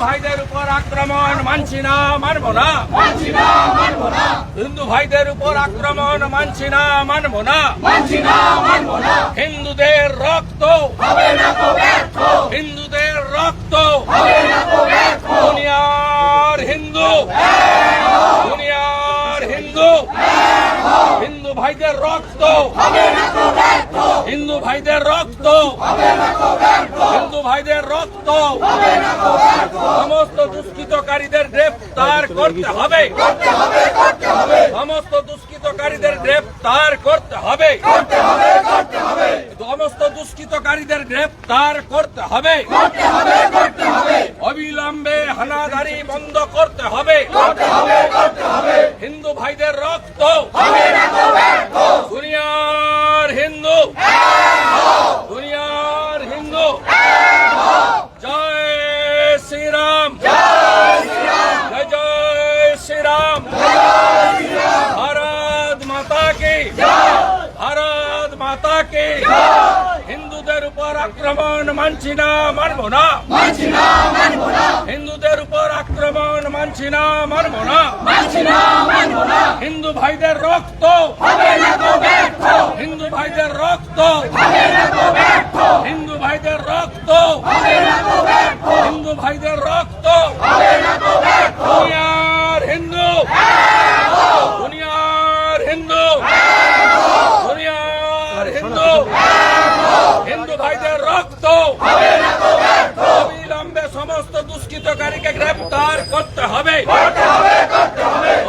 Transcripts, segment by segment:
ভাইদের উপর আক্রমণ মানছি না মানব না। হিন্দু ভাইদের উপর আক্রমণ মানছি না মানব না। হিন্দুদের রক্ত। হিন্দুদের রক্ত। দুনিয়ার হিন্দু। দুনিয়ার হিন্দু। হিন্দু ভাইদের রক্ত। হিন্দু ভাইদের রক্ত। হিন্দু ভাইদের রক্ত। সমস্ত দুষ্কৃতকারীদের গ্রেফতার করতে হবে। সমস্ত দুষ্কৃতকারীদের গ্রেফতার করতে হবে। সমস্ত দুষ্কৃতকারীদের গ্রেফতার করতে হবে অবিলম্বে হানাদারি বন্ধ করতে হবে হিন্দু ভাইদের রক্ত দুনিয়ার হিন্দু দুনিয়ার হিন্দু জয় শ্রীরাম জয় জয় শ্রীরাম ভারত মাতা কি ভারত মাতা কি? হিন্দুদের উপর আক্রমণ মানছি না মানব না। হিন্দুদের উপর আক্রমণ মানছি না মানব না। হিন্দু ভাইদের রক্ত হিন্দু ভাইদের রক্ত হিন্দু ভাইদের রক্ত হিন্দু ভাইদের রক্ত দুনিয়ার হিন্দু দুনিয়ার হিন্দু দুনিয়ার হিন্দু হিন্দু ভাইদের রক্ত অবিলম্বে সমস্ত দুষ্কৃতকারীকে করতে হবে।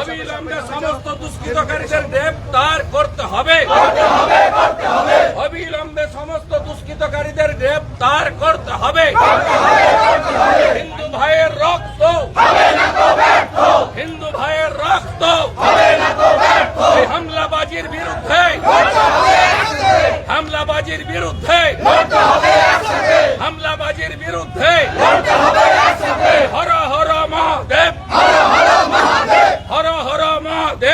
অবিলম্বে সমস্ত দুষ্কৃতকারীদের গ্রেপ্তার করতে হবে। অবিলম্বে সমস্ত দুষ্কৃতকারীদের গ্রেপ্তার করতে হবে। হিন্দু ভাইয়ের রক্ত। হিন্দু ভাইয়ের রক্ত। হামলাবাজির বিরুদ্ধে। হামলাবাজির বিরুদ্ধে হামলাবাজির বিরুদ্ধে হর হর মহাদেব হর হর